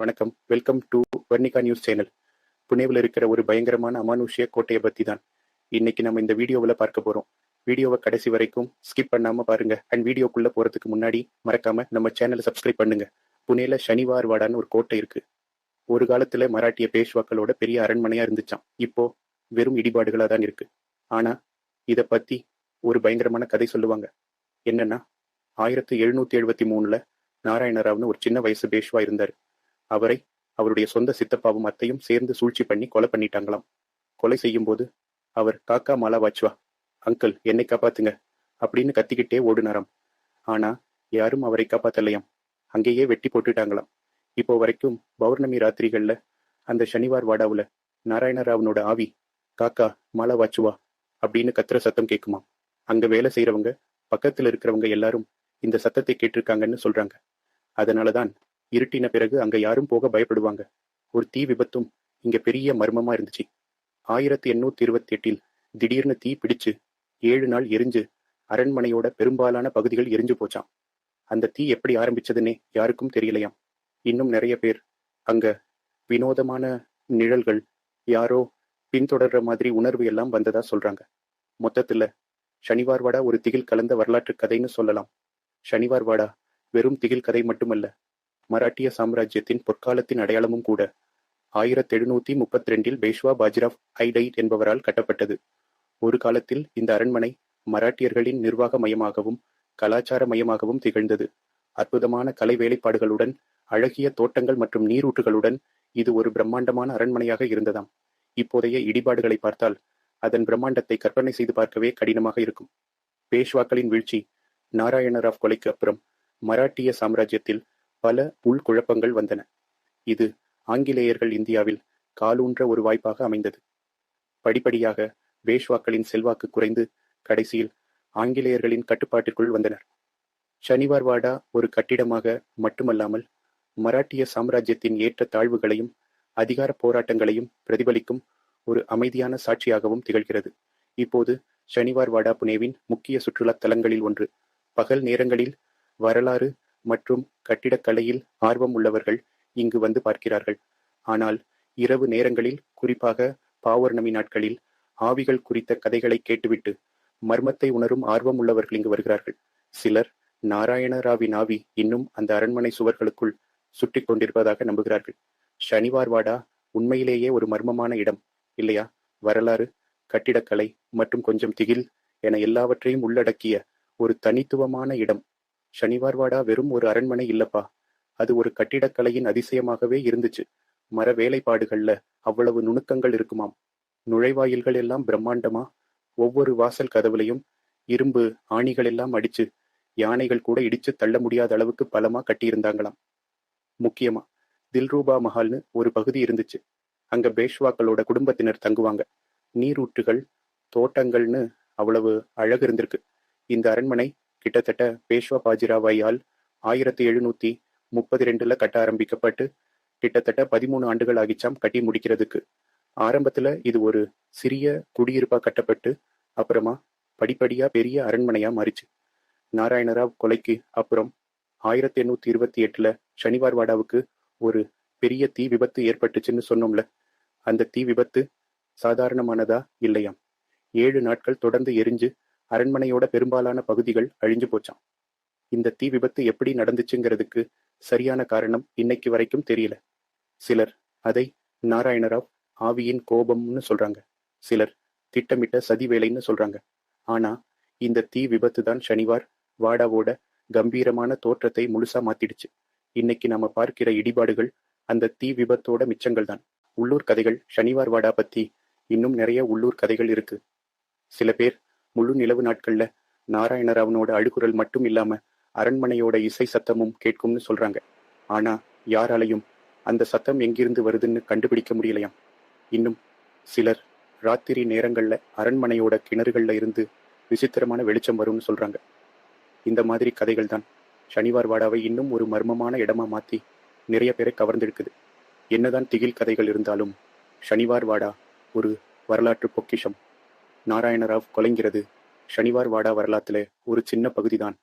வணக்கம். Welcome to Varnika news channel புனேவில் இருக்கிற ஒரு பயங்கரமான அமானுஷ்ய கோட்டையை பற்றி தான் இன்னைக்கு நம்ம இந்த வீடியோவில் பார்க்க போறோம். வீடியோவை கடைசி வரைக்கும் ஸ்கிப் பண்ணாம பாருங்க. அண்ட் வீடியோக்குள்ள போறதுக்கு முன்னாடி மறக்காம நம்ம சேனலை சப்ஸ்கிரைப் பண்ணுங்க. புனேல சனிவார் வாடான்னு ஒரு கோட்டை இருக்கு. ஒரு காலத்துல மராட்டிய பேஷ்வாக்களோட பெரிய அரண்மனையா இருந்துச்சாம். இப்போ வெறும் இடிபாடுகளாக தான் இருக்கு. ஆனா இத பத்தி ஒரு பயங்கரமான கதை சொல்லுவாங்க. என்னன்னா ஆயிரத்தி எழுநூத்தி எழுபத்தி மூணுல நாராயணராவ்னு ஒரு சின்ன வயசு பேஷ்வா இருந்தாரு. அவரை அவருடைய சொந்த சித்தப்பாவும் அத்தையும் சேர்ந்து சூழ்ச்சி பண்ணி கொலை பண்ணிட்டாங்களாம். கொலை செய்யும் போது அவர் காக்கா மாலா வாச்சுவா அங்கிள் என்னை காப்பாத்துங்க அப்படின்னு கத்திக்கிட்டே ஓடுனாராம். ஆனா யாரும் அவரை காப்பாத்தலையாம். அங்கேயே வெட்டி போட்டுட்டாங்களாம். இப்போ வரைக்கும் பௌர்ணமி ராத்திரிகள்ல அந்த சனிவார் வாடாவுல நாராயணராவனோட ஆவி காக்கா மாலா வாச்சுவா அப்படின்னு கத்துற சத்தம் கேட்குமா அங்க வேலை செய்யறவங்க பக்கத்துல இருக்கிறவங்க எல்லாரும் இந்த சத்தத்தை கேட்டிருக்காங்கன்னு சொல்றாங்க. அதனாலதான் இருட்டின பிறகு அங்க யாரும் போக பயப்படுவாங்க. ஒரு தீ விபத்தும் இங்க பெரிய மர்மமா இருந்துச்சு. ஆயிரத்தி எண்ணூத்தி இருபத்தி எட்டில் திடீர்னு தீ பிடிச்சு ஏழு நாள் எரிஞ்சு அரண்மனையோட பெரும்பாலான பகுதிகள் எரிஞ்சு போச்சாம். அந்த தீ எப்படி ஆரம்பிச்சதுன்னே யாருக்கும் தெரியலையாம். இன்னும் நிறைய பேர் அங்க வினோதமான நிழல்கள் யாரோ பின்தொடர்ற மாதிரி உணர்வு எல்லாம் வந்ததா சொல்றாங்க. மொத்தத்துல சனிவார் வாடா ஒரு திகில் கலந்த வரலாற்று கதைன்னு சொல்லலாம். சனிவார் வாடா வெறும் திகில் கதை மட்டுமல்ல மராட்டிய சாம்ராஜ்யத்தின் பொற்காலத்தின் அடையாளமும் கூட. ஆயிரத்தி எழுநூத்தி முப்பத்தி ரெண்டில் பேஷ்வா பாஜிராவ் ஐடைட் என்பவரால் கட்டப்பட்டது. ஒரு காலத்தில் இந்த அரண்மனை மராட்டியர்களின் நிர்வாக மையமாகவும் கலாச்சார மையமாகவும் திகழ்ந்தது. அற்புதமான கலை வேலைப்பாடுகளுடன் அழகிய தோட்டங்கள் மற்றும் நீரூற்றுகளுடன் இது ஒரு பிரம்மாண்டமான அரண்மனையாக இருந்ததாம். இப்போதைய இடிபாடுகளை பார்த்தால் அதன் பிரம்மாண்டத்தை கற்பனை செய்து பார்க்கவே கடினமாக இருக்கும். பேஷ்வாக்களின் வீழ்ச்சி நாராயணராவ் கொலைக்கு அப்புறம் மராட்டிய சாம்ராஜ்யத்தில் பல உள்குழப்பங்கள் வந்தன. இது ஆங்கிலேயர்கள் இந்தியாவில் காலூன்ற ஒரு வாய்ப்பாக அமைந்தது. படிப்படியாக பேஷ்வாக்களின் செல்வாக்கு குறைந்து கடைசியில் ஆங்கிலேயர்களின் கட்டுப்பாட்டிற்குள் வந்தனர். ஷனிவார் வாடா ஒரு கட்டிடமாக மட்டுமல்லாமல் மராட்டிய சாம்ராஜ்யத்தின் ஏற்ற தாழ்வுகளையும் அதிகார போராட்டங்களையும் பிரதிபலிக்கும் ஒரு அமைதியான சாட்சியாகவும் திகழ்கிறது. இப்போது ஷனிவார் வாடா புனேவின் முக்கிய சுற்றுலா தலங்களில் ஒன்று. பகல் நேரங்களில் வரலாறு மற்றும் கட்டிடக்கலையில் ஆர்வம் உள்ளவர்கள் இங்கு வந்து பார்க்கிறார்கள். ஆனால் இரவு நேரங்களில் குறிப்பாக பாவர்ணமி நாட்களில் ஆவிகள் குறித்த கதைகளை கேட்டுவிட்டு மர்மத்தை உணரும் ஆர்வம் உள்ளவர்கள் இங்கு வருகிறார்கள். சிலர் நாராயணராவின் ஆவி இன்னும் அந்த அரண்மனை சுவர்களுக்குள் சுட்டி கொண்டிருப்பதாக நம்புகிறார்கள். ஷனிவார் வாடா உண்மையிலேயே ஒரு மர்மமான இடம் இல்லையா? வரலாறு கட்டிடக்கலை மற்றும் கொஞ்சம் திகில் என எல்லாவற்றையும் உள்ளடக்கிய ஒரு தனித்துவமான இடம். ஷனிவார் வாடா வெறும் ஒரு அரண்மனை இல்லப்பா. அது ஒரு கட்டிடக்கலையின் அதிசயமாகவே இருந்துச்சு. மர வேலைப்பாடுகள்ல அவ்வளவு நுணுக்கங்கள் இருக்குமாம். நுழைவாயில்கள் எல்லாம் பிரம்மாண்டமா? ஒவ்வொரு வாசல் கதவுலையும் இரும்பு ஆணிகள் எல்லாம் அடிச்சு யானைகள் கூட இடிச்சு தள்ள முடியாத அளவுக்கு பலமா கட்டியிருந்தாங்களாம். முக்கியமா தில்ரூபா மஹால்னு ஒரு பகுதி இருந்துச்சு. அங்க பேஷ்வாக்களோட குடும்பத்தினர் தங்குவாங்க. நீரூற்றுகள் தோட்டங்கள்னு அவ்வளவு அழகு இருந்திருக்கு. இந்த அரண்மனை கிட்டத்தட்ட பேஷ்வா பாஜிராவாயால் ஆயிரத்தி எழுநூத்தி முப்பத்தி ரெண்டுல கட்ட ஆரம்பிக்கப்பட்டு கிட்டத்தட்ட பதிமூணு ஆண்டுகள் ஆகிச்சாம் கட்டி முடிக்கிறதுக்கு. ஆரம்பத்துல இது ஒரு சிறிய குடியிருப்பா கட்டப்பட்டு அப்புறமா படிப்படியா பெரிய அரண்மனையா மாறிச்சு. நாராயணராவ் கொலைக்கு அப்புறம் ஆயிரத்தி எண்ணூத்தி இருபத்தி எட்டுல சனிவார் வாடாவுக்கு ஒரு பெரிய தீ விபத்து ஏற்பட்டுச்சுன்னு சொன்னோம்ல அந்த தீ விபத்து சாதாரணமானதா இல்லையாம். ஏழு நாட்கள் தொடர்ந்து எரிஞ்சு அரண்மனையோட பெரும்பாலான பகுதிகள் அழிஞ்சு போச்சாம். இந்த தீ விபத்து எப்படி நடந்துச்சுங்கிறதுக்கு சரியான காரணம் இன்னைக்கு வரைக்கும் தெரியல. சிலர் அதை நாராயணராவ் ஆவியின் கோபம்னு சொல்றாங்க. சிலர் திட்டமிட்ட சதி வேலைன்னு சொல்றாங்க. ஆனா இந்த தீ விபத்து தான் சனிவார் வாடாவோட கம்பீரமான தோற்றத்தை முழுசா மாத்திடுச்சு. இன்னைக்கு நாம பார்க்கிற இடிபாடுகள் அந்த தீ விபத்தோட மிச்சங்கள் தான். உள்ளூர் கதைகள் சனிவார் வாடா பத்தி இன்னும் நிறைய உள்ளூர் கதைகள் இருக்கு. சில பேர் முழு நிலவு நாட்கள்ல நாராயணராவனோட அழுகுரல் மட்டும் இல்லாம அரண்மனையோட இசை சத்தமும் கேட்கும்னு சொல்றாங்க. ஆனா யாராலையும் அந்த சத்தம் எங்கிருந்து வருதுன்னு கண்டுபிடிக்க முடியலையாம். இன்னும் சிலர் ராத்திரி நேரங்கள்ல அரண்மனையோட கிணறுகள்ல இருந்து விசித்திரமான வெளிச்சம் வரும்னு சொல்றாங்க. இந்த மாதிரி கதைகள் தான் சனிவார் வாடாவை இன்னும் ஒரு மர்மமான இடமா மாத்தி நிறைய பேரை கவர்ந்தெடுக்குது என்னதான் திகில் கதைகள் இருந்தாலும் சனிவார் வாடா ஒரு வரலாற்று பொக்கிஷம். நாராயணராவ் கொலைங்கிறது. ஷனிவார் வாடா வரலாத்துல ஒரு சின்ன பகுதிதான்.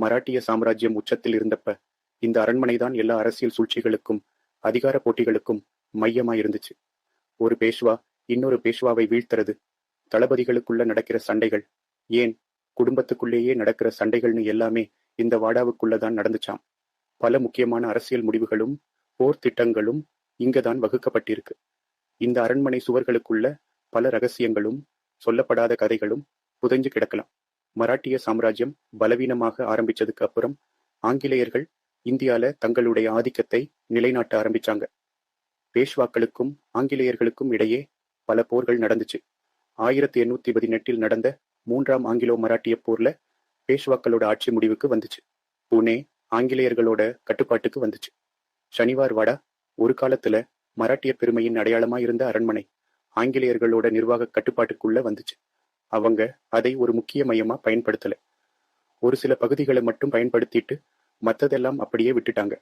மராட்டிய சாம்ராஜ்யம் உச்சத்தில் இருந்தப்ப இந்த அரண்மனைதான் எல்லா அரசியல் சூழ்ச்சிகளுக்கும் அதிகார போட்டிகளுக்கும் மையமாயிருந்துச்சு. ஒரு பேஷ்வா இன்னொரு பேஷ்வாவை வீழ்த்துறது. தளபதிகளுக்குள்ள நடக்கிற சண்டைகள். ஏன்? குடும்பத்துக்குள்ளேயே நடக்கிற சண்டைகள்னு எல்லாமே இந்த வாடாவுக்குள்ளதான் நடந்துச்சாம். பல முக்கியமான அரசியல் முடிவுகளும் போர் திட்டங்களும் இங்கதான் வகுக்கப்பட்டிருக்கு. இந்த அரண்மனை சுவர்களுக்குள்ள பல ரகசியங்களும் சொல்லப்படாத கதைகளும் புதைஞ்சு கிடக்கலாம். மராட்டிய சாம்ராஜ்யம் பலவீனமாக ஆரம்பிச்சதுக்கு அப்புறம் ஆங்கிலேயர்கள் இந்தியால தங்களுடைய ஆதிக்கத்தை நிலைநாட்ட ஆரம்பிச்சாங்க. பேஷ்வாக்களுக்கும் ஆங்கிலேயர்களுக்கும் இடையே பல போர்கள் நடந்துச்சு. ஆயிரத்தி எண்ணூத்தி பதினெட்டில் நடந்த மூன்றாம் ஆங்கிலோ மராட்டிய போர்ல பேஷ்வாக்களோட ஆட்சி முடிவுக்கு வந்துச்சு. புனே ஆங்கிலேயர்களோட கட்டுப்பாட்டுக்கு வந்துச்சு. சனிவார் வாடா ஒரு காலத்துல மராட்டிய பெருமையின் அடையாளமா இருந்த அரண்மனை. ஆங்கிலேயர்களோட நிர்வாக கட்டுப்பாட்டுக்குள்ள வந்துச்சு. அவங்க அதை ஒரு முக்கிய மையமா பயன்படுத்தல. ஒரு சில பகுதிகளை மட்டும் பயன்படுத்திட்டு மத்ததெல்லாம் அப்படியே விட்டுட்டாங்க.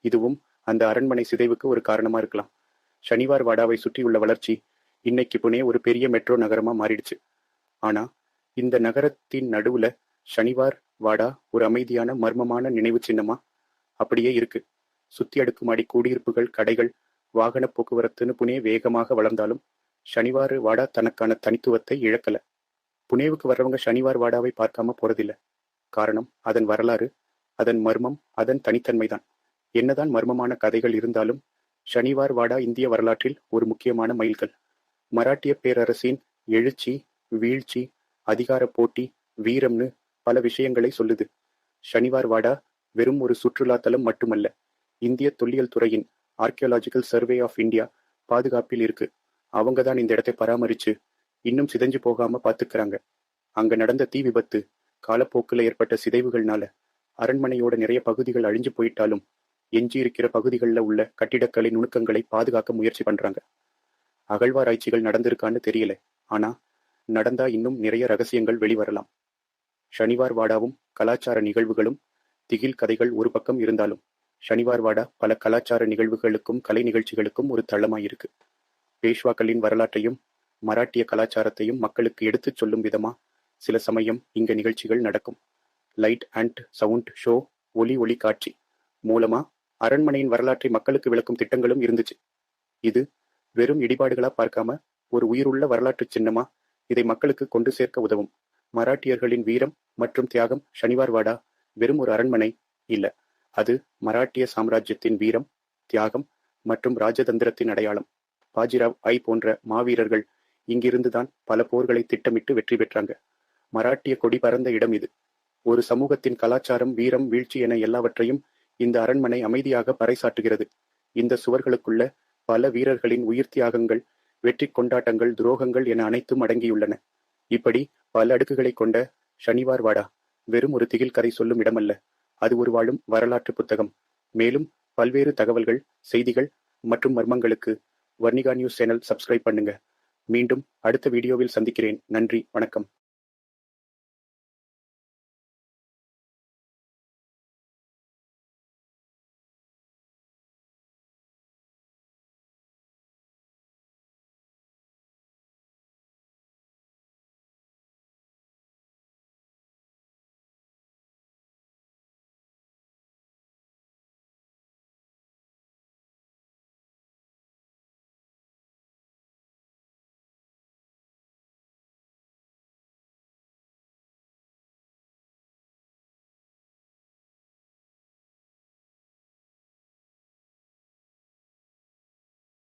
இதுவும் அந்த அரண்மனை சிதைவுக்கு ஒரு காரணமா இருக்கலாம். சனிவார் வாடாவை சுற்றியுள்ள வளர்ச்சி இன்னைக்கு புனே ஒரு பெரிய மெட்ரோ நகரமா மாறிடுச்சு. ஆனா இந்த நகரத்தின் நடுவுல சனிவார் வாடா ஒரு அமைதியான மர்மமான நினைவு சின்னமா அப்படியே இருக்கு. சுத்தி அடுக்குமாடி குடியிருப்புகள் கடைகள் வாகன போக்குவரத்துன்னு புனே வேகமாக வளர்ந்தாலும் சனிவார் வாடா தனக்கான தனித்துவத்தை இழக்கல. புனேவுக்கு வர்றவங்க சனிவார் வாடாவை பார்க்காம போறதில்ல. காரணம் அதன் வரலாறு அதன் மர்மம் அதன் தனித்தன்மைதான். என்னதான் மர்மமான கதைகள் இருந்தாலும் சனிவார் வாடா இந்திய வரலாற்றில் ஒரு முக்கியமான மைல்கள் மராட்டிய பேரரசின் எழுச்சி வீழ்ச்சி அதிகார போட்டி வீரம்னு பல விஷயங்களை சொல்லுது. சனிவார் வாடா வெறும் ஒரு சுற்றுலா தலம் மட்டுமல்ல இந்திய தொல்லியல் துறையின் ஆர்கியோலாஜிக்கல் சர்வே ஆஃப் இந்தியா பாதுகாப்பில் இருக்கு. அவங்க தான் இந்த இடத்தை பராமரிச்சு இன்னும் சிதைஞ்சு போகாம பாத்துக்கிறாங்க. அங்க நடந்த தீ விபத்து காலப்போக்கில் ஏற்பட்ட சிதைவுகள்னால அரண்மனையோட நிறைய பகுதிகள் அழிஞ்சு போயிட்டாலும் எஞ்சி இருக்கிற பகுதிகளில் உள்ள கட்டிடக்கலை நுணுக்கங்களை பாதுகாக்க முயற்சி பண்றாங்க. அகழ்வாராய்ச்சிகள் நடந்திருக்கான்னு தெரியல. ஆனா நடந்தா இன்னும் நிறைய ரகசியங்கள் வெளிவரலாம். சனிவார் வாடாவும் கலாச்சார நிகழ்வுகளும் திகில் கதைகள் ஒரு பக்கம் இருந்தாலும் ஷனிவார் வாடா பல கலாச்சார நிகழ்வுகளுக்கும் கலை நிகழ்ச்சிகளுக்கும் ஒரு தளமாயிருக்கு. பேஷ்வாக்களின் வரலாற்றையும் மராட்டிய கலாச்சாரத்தையும் மக்களுக்கு எடுத்துச் சொல்லும் விதமா சில சமயம் இங்க நிகழ்ச்சிகள் நடக்கும். லைட் அண்ட் சவுண்ட் ஷோ ஒலி ஒளி காட்சி மூலமா அரண்மனையின் வரலாற்றை மக்களுக்கு விளக்கும் திட்டங்களும் இருந்துச்சு. இது வெறும் இடிபாடுகளா பார்க்காம ஒரு உயிருள்ள வரலாற்று சின்னமா இதை மக்களுக்கு கொண்டு சேர்க்க உதவும். மராட்டியர்களின் வீரம் மற்றும் தியாகம் சனிவார் வாடா வெறும் ஒரு அரண்மனை இல்ல. அது மராட்டிய சாம்ராஜ்யத்தின் வீரம் தியாகம் மற்றும் ராஜதந்திரத்தின் அடையாளம். பாஜிராவ் ஐ போன்ற மாவீரர்கள் இங்கிருந்துதான் பல போர்களை திட்டமிட்டு வெற்றி பெற்றாங்க. மராட்டிய கொடி பறந்த இடம் இது. ஒரு சமூகத்தின் கலாச்சாரம் வீரம் வீழ்ச்சி என எல்லாவற்றையும் இந்த அரண்மனை அமைதியாக பறைசாட்டுகிறது இந்த சுவர்களுக்குள்ள பல வீரர்களின் உயிர் தியாகங்கள் வெற்றி கொண்டாட்டங்கள் துரோகங்கள் என அனைத்தும் அடங்கியுள்ளன. இப்படி பல அடுக்குகளை கொண்ட ஷனிவார் வாடா வெறும் ஒரு திகில் கதை சொல்லும் இடமல்ல. அது ஒரு வாழும் வரலாற்று புத்தகம். மேலும் பல்வேறு தகவல்கள் செய்திகள் மற்றும் மர்மங்களுக்கு வர்ணிகா நியூஸ் சேனல் சப்ஸ்கிரைப் பண்ணுங்க. மீண்டும் அடுத்த வீடியோவில் சந்திக்கிறேன். நன்றி. வணக்கம்.